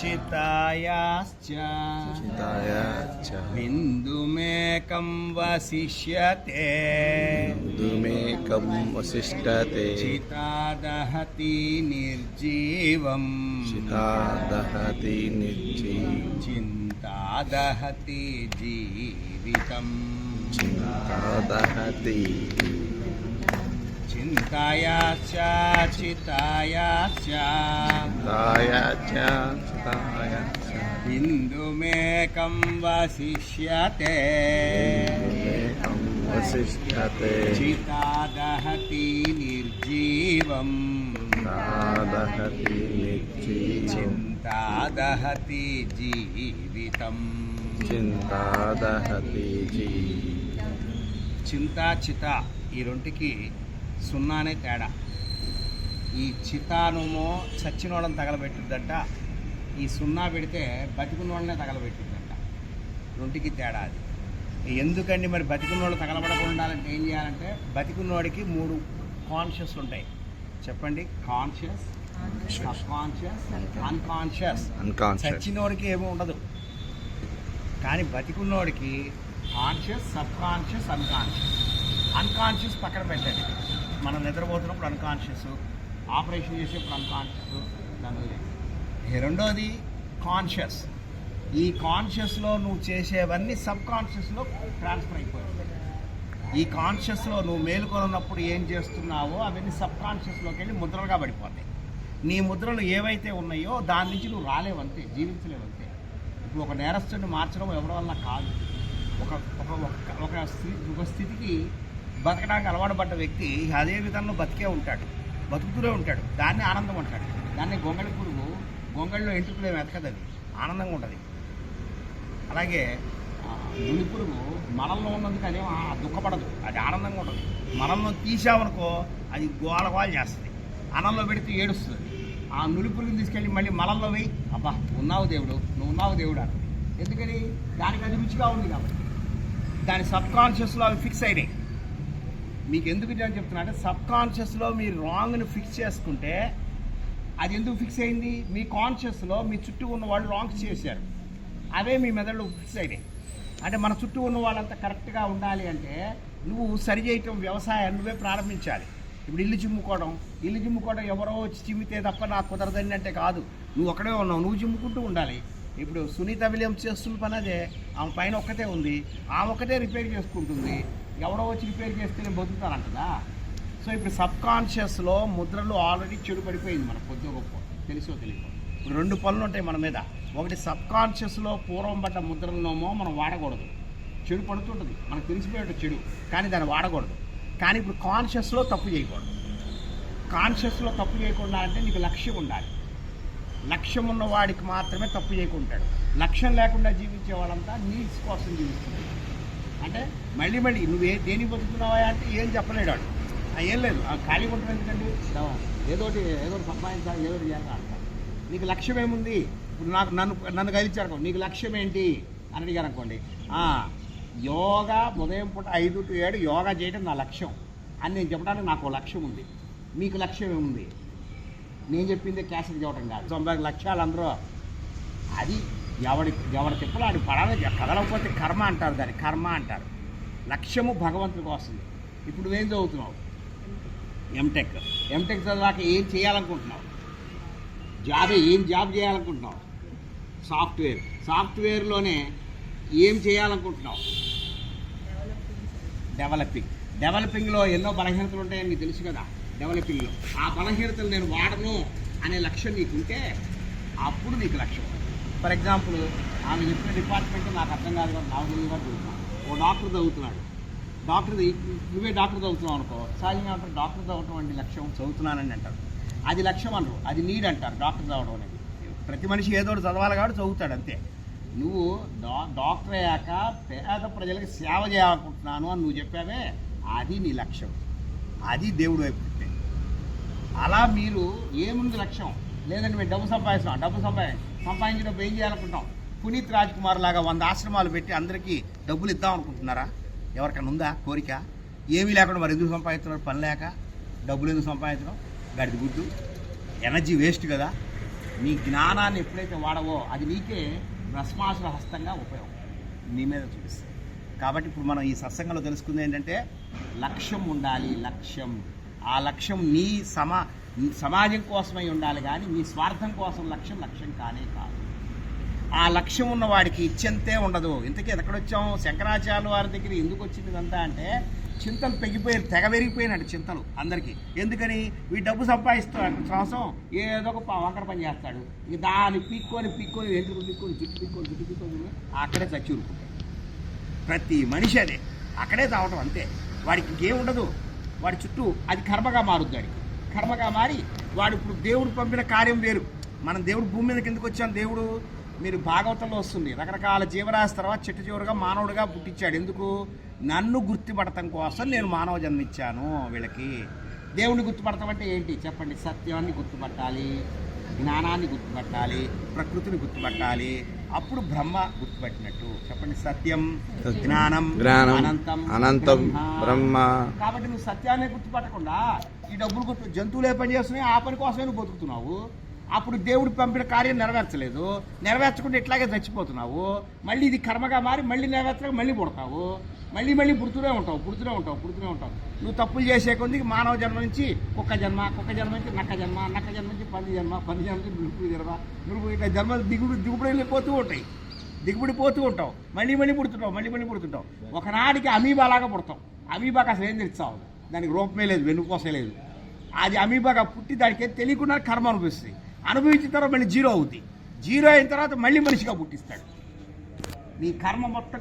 चितायाश्च चितायाश्च बिन्दुमेकं वसिष्यते। बिन्दुमेकं वसिष्ठते। चिता दहति निर्जीवं चिता दहति निर्जीवं चिन्ता दहति जीवितम्। चिन्ता दहति चिन्तायाश्च चितायाश्च। चिन्तायाश्च। బిందుమేకం వశిష్యతే दुमेकं वसिष्ठते చితాదహతి నిర్జీవం चिता दहति निर्जीव చింతాదహతి జీవితం चिन्ता दहति जीव చింత చిత ఈ రెండుకి సున్నానే తేడా ఈ చితానుమో చచ్చిన వాళ్ళని తగలబెట్టుద్దంట ఈ సున్నా పెడితే బతికున్న వాళ్ళనే తగలబెట్టుద్దంట రెండుకి తేడా అది. ఎందుకండి మరి బతికున్న వాళ్ళు తగలబడకుండా ఉండాలంటే ఏం చేయాలంటే బతికున్నవాడికి మూడు కాన్షియస్ ఉంటాయి. చెప్పండి. కాన్షియస్ సబ్ కాన్షియస్ అన్కాన్షియస్ చచ్చినోడికి ఏమీ ఉండదు. కానీ బతికున్నోడికి conscious subconscious unconscious unconscious పక్కన పెట్టండి. మనం నిద్రపోతున్నప్పుడు అన్కాన్షియస్ ఆపరేషన్ చేసేప్పుడు అన్కాన్షియస్ దాని రెండోది కాన్షియస్ ఈ కాన్షియస్లో నువ్వు చేసేవన్నీ సబ్ కాన్షియస్లో ట్రాన్స్ఫర్ అయిపోయాయి. ఈ కాన్షియస్లో నువ్వు మేలుకొని ఉన్నప్పుడు ఏం చేస్తున్నావో అవన్నీ సబ్ కాన్షియస్లోకి వెళ్ళి ముద్రలుగా పడిపోతాయి. నీ ముద్రలు ఏవైతే ఉన్నాయో దాని నుంచి నువ్వు రాలేవంతే జీవించలేవంతే ఇప్పుడు ఒక నేరస్తుడిని మార్చడం ఎవరి వల్ల కాదు. ఒక ఒక ఒక- ఒక ఒక స్థితికి బతకడానికి అలవాటు పడ్డ వ్యక్తి అదే విధంగా బతికే ఉంటాడు. బతుకుతూనే ఉంటాడు. దాన్ని ఆనందం అంటాడు దాన్ని గొంగళి పురుగు గొంగళిలో ఎంటుకులు ఏమి అది. ఆనందంగా ఉంటుంది. అలాగే ఆ, పురుగు మనల్లో ఉన్నందుకు అదేం ఆ దుఃఖపడదు. అది ఆనందంగా ఉంటుంది. మనల్లో తీసామనుకో అది గోలగోలు చేస్తుంది. అనంలో పెడితే ఏడుస్తుంది. ఆ నులిపురుగుని తీసుకెళ్ళి మళ్ళీ మలంలో వెయ్యి అబ్బా ఉన్నావు దేవుడు నువ్వు ఉన్నావు దేవుడు అంటుంది ఎందుకని? దానికి అది రుచిగా ఉంది కాబట్టి. దాని సబ్ కాన్షియస్లో అవి ఫిక్స్ అయినాయి. మీకు ఎందుకు నేను చెప్తున్నా అంటే సబ్ కాన్షియస్లో మీరు రాంగ్ని ఫిక్స్ చేసుకుంటే అది ఎందుకు ఫిక్స్ అయింది? మీ కాన్షియస్లో మీ చుట్టూ ఉన్న వాళ్ళు రాంగ్స్ చేశారు. అవే మీ మెదడులో ఫిక్స్ అయినాయి. అంటే మన చుట్టూ ఉన్న వాళ్ళంతా కరెక్ట్గా ఉండాలి అంటే నువ్వు సరి చేయటం వ్యవసాయం నువ్వే ప్రారంభించాలి. ఇప్పుడు ఇల్లు చిమ్ముకోవడం ఇల్లు చిమ్ముకోవడం ఎవరో వచ్చి చిమ్మితే తప్ప నాకు కుదరదని అంటే కాదు. నువ్వు ఒక్కడే ఉన్నావు నువ్వు చిమ్ముకుంటూ ఉండాలి. ఇప్పుడు సునీత విలియమ్స్ చేస్తున్న పని అదే. ఆమె పైన ఒక్కతే ఉంది ఆమె ఒక్కటే రిపేర్ చేసుకుంటుంది. ఎవరో వచ్చి రిపేర్ చేస్తేనే బతుకుతానంటదా? సో ఇప్పుడు సబ్ కాన్షియస్లో ముద్రలు ఆల్రెడీ చెడు పడిపోయింది మన పొద్దు గొప్ప తెలుసో తెలియదు ఇప్పుడు రెండు పనులు ఉంటాయి మన మీద. ఒకటి సబ్ కాన్షియస్లో పూర్వం పడ్డ ముద్రలనోమో మనం వాడకూడదు. చెడు పడుతుంటుంది. మనకు తెలిసిపోయేట చెడు. కానీ దాన్ని వాడకూడదు. కానీ ఇప్పుడు కాన్షియస్లో తప్పు చేయకూడదు. కాన్షియస్లో తప్పు చేయకుండా అంటే నీకు లక్ష్యం ఉండాలి. లక్ష్యం ఉన్న వాడికి మాత్రమే తప్పు చేయకుంటాడు. లక్ష్యం లేకుండా జీవించే వాళ్ళంతా నీడ్స్ కోసం జీవిస్తుంది అంటే మళ్ళీ మళ్ళీ నువ్వే దేని బతుకుతున్నావా అంటే ఏం చెప్పలేడు ఏం లేదు. ఖాళీ ఉంటుంది ఎందుకండి? ఏదో ఒకటి సంపాదించాలి ఏదో ఒకటి చేయాలి. నీకు లక్ష్యం ఏముంది? ఇప్పుడు నాకు నన్ను నన్ను కలిచారు నీకు లక్ష్యం ఏంటి? అని అడిగారు అనుకోండి. "ఆ, యోగా ఉదయం పూట ఐదు టు ఏడు యోగా చేయడం నా లక్ష్యం. అని నేను చెప్పడానికి నాకు లక్ష్యం ఉంది. మీకు లక్ష్యం ఏముంది? నేను చెప్పిందే క్యాసెట్ చెప్పడం కాదు. తొంభై లక్ష్యాలు అందరూ. అది ఎవడి ఎవడి తిప్పలు ఆడి పడాలి. కదలకపోతే కర్మ అంటారు దాన్ని. కర్మ అంటారు. లక్ష్యము భగవంతుడి కోసం. ఇప్పుడు నువ్వేం చదువుతున్నావు? ఎంటెక్ ఎంటెక్ చదివాక ఏం చేయాలనుకుంటున్నావు? జాబ్ ఏం జాబ్ చేయాలనుకుంటున్నావు? సాఫ్ట్వేర్. సాఫ్ట్వేర్లోనే ఏం చేయాలనుకుంటున్నావు? డెవలపింగ్. డెవలపింగ్లో ఎన్నో బలహీనతలు ఉంటాయని నీకు తెలుసు కదా? డెవలపింగ్లో. ఆ బలహీనతలు నేను వాడను అనే లక్ష్యం నీకుంటే అప్పుడు నీకు లక్ష్యం ఫర్ ఎగ్జాంపుల్ ఆమె చెప్పిన డిపార్ట్మెంట్ నాకు అర్థం కాదు కదా నాకు ఓ డాక్టర్ చదువుతున్నాడు. డాక్టర్ నువ్వే డాక్టర్ చదువుతున్నావు అనుకో. సహజంగా అంటారు డాక్టర్ చదవటం అంటే లక్ష్యం. చదువుతున్నానని అంటారు. అది లక్ష్యం అనరు. అది నీడ్ అంటారు డాక్టర్ చదవడం అనేది. ప్రతి మనిషి ఏదో ఒకటి చదవాలి కాబట్టి చదువుతాడు అంతే. నువ్వు డా డాక్టర్ అయ్యాక పేద ప్రజలకు సేవ చేయాలనుకుంటున్నాను అని నువ్వు చెప్పావే అది నీ లక్ష్యం. అది దేవుడు వైపు అలా మీరు ఏముంది లక్ష్యం? లేదంటే మేము డబ్బు సంపాదిస్తాం డబ్బు సంపాది సంపాదించినప్పుడు ఏం చేయాలనుకుంటాం పునీత్ రాజ్ కుమార్ లాగా వంద ఆశ్రమాలు పెట్టి అందరికీ డబ్బులు ఇద్దాం అనుకుంటున్నారా? ఎవరికైనా ఉందా? కోరిక? ఏమీ లేకుండా మరి ఎందుకు సంపాదించడం పని లేక డబ్బులు ఎందుకు సంపాదించడం గడిది గుడ్డు. ఎనర్జీ వేస్ట్ కదా. నీ జ్ఞానాన్ని ఎప్పుడైతే వాడవో అది నీకే భస్మాసుల హస్తంగా ఉపయోగం. నీ మీద చూపిస్తాయి కాబట్టి ఇప్పుడు మనం ఈ సత్సంగంలో తెలుసుకుంది ఏంటంటే లక్ష్యం ఉండాలి లక్ష్యం. ఆ లక్ష్యం నీ సమా సమాజం కోసమై ఉండాలి కానీ నీ స్వార్థం కోసం లక్ష్యం లక్ష్యం కానే కాదు. ఆ లక్ష్యం ఉన్న వాడికి ఇచ్చంతే ఉండదు. ఇంతకీ ఎక్కడొచ్చాం శంకరాచార్య వారి దగ్గర ఎందుకు వచ్చింది ఇదంతా అంటే చింతలు పెగిపోయారు తెగ పెరిగిపోయినట్టు చింతలు అందరికీ. ఎందుకని? వీ డబ్బు సంపాదిస్తాడు శ్వాసం ఏదో ఒక వంకర పని చేస్తాడు. ఇక దాన్ని పీక్కొని పీక్కొని ఎందుకు పీక్కొని జుట్టు పీక్కొని జుట్టు పీక్కొని అక్కడే చచ్చిరుకుంటాడు ప్రతి మనిషి అదే. అక్కడే తావటం అంతే. వాడికి ఇంకేం ఉండదు. వాడి చుట్టూ అది కర్మగా మారుద్ది వాడికి. కర్మగా మారి వాడు ఇప్పుడు దేవుడు పంపిన కార్యం వేరు. మనం దేవుడు భూమి మీద కిందకు వచ్చాం దేవుడు మీరు భాగవతంలో వస్తుంది. రకరకాల జీవరాశి తర్వాత చిట్ట చివరిగా మానవుడిగా పుట్టించాడు. ఎందుకు? నన్ను గుర్తుపడటం కోసం నేను మానవ జన్మిచ్చాను వీళ్ళకి. దేవుని గుర్తుపడటం అంటే ఏంటి? చెప్పండి. సత్యాన్ని గుర్తుపట్టాలి జ్ఞానాన్ని గుర్తుపట్టాలి ప్రకృతిని గుర్తుపట్టాలి. అప్పుడు బ్రహ్మ గుర్తుపట్టినట్టు. చెప్పండి. సత్యం జ్ఞానం అనంతం అనంతం బ్రహ్మ. కాబట్టి నువ్వు సత్యాన్ని గుర్తుపట్టకుండా ఈ డబ్బులు గుర్తు జంతువులు ఏ పని చేస్తున్నాయి. ఆ పని కోసమే నువ్వు బతుకుతున్నావు. అప్పుడు దేవుడు పంపిన కార్యం నెరవేర్చలేదు. నెరవేర్చకుండా ఇట్లాగే చచ్చిపోతున్నావు. మళ్ళీ ఇది కర్మగా మారి మళ్ళీ నెరవేర్చలేక మళ్ళీ పుడతావు. మళ్ళీ మళ్ళీ పుడుతూనే ఉంటావు పుడుతూనే ఉంటావు పుడుతూనే ఉంటావు. నువ్వు తప్పులు చేసే కొద్ది మానవ జన్మ నుంచి కుక్క జన్మ కుక్క జన్మ నుంచి నక్క జన్మ నక్క జన్మ నుంచి పంది జన్మ పంది జన్మ నుంచి నురుపు జన్మ నురుపు ఇట్లా జన్మ దిగుడు దిగుబడి వెళ్ళిపోతూ ఉంటాయి. దిగుబడి పోతూ ఉంటావు. మళ్ళీ మళ్ళీ పుడుతుంటావు మళ్ళీ మళ్ళీ పుడుతుంటావు. ఒకనాటికి అమీబాలాగా పుడతావు. అమీబాకి అసలు ఏం తెలుస్తావు? దానికి రూపమే లేదు వెన్నుకోసే లేదు. అది అమీబాగా పుట్టి దానికి తెలియకుండా కర్మ అనిపిస్తుంది అనుభవించిన తర్వాత మళ్ళీ జీరో అవుతుంది జీరో అయిన తర్వాత మళ్ళీ మనిషిగా పుట్టిస్తాడు. నీ కర్మ మొత్తం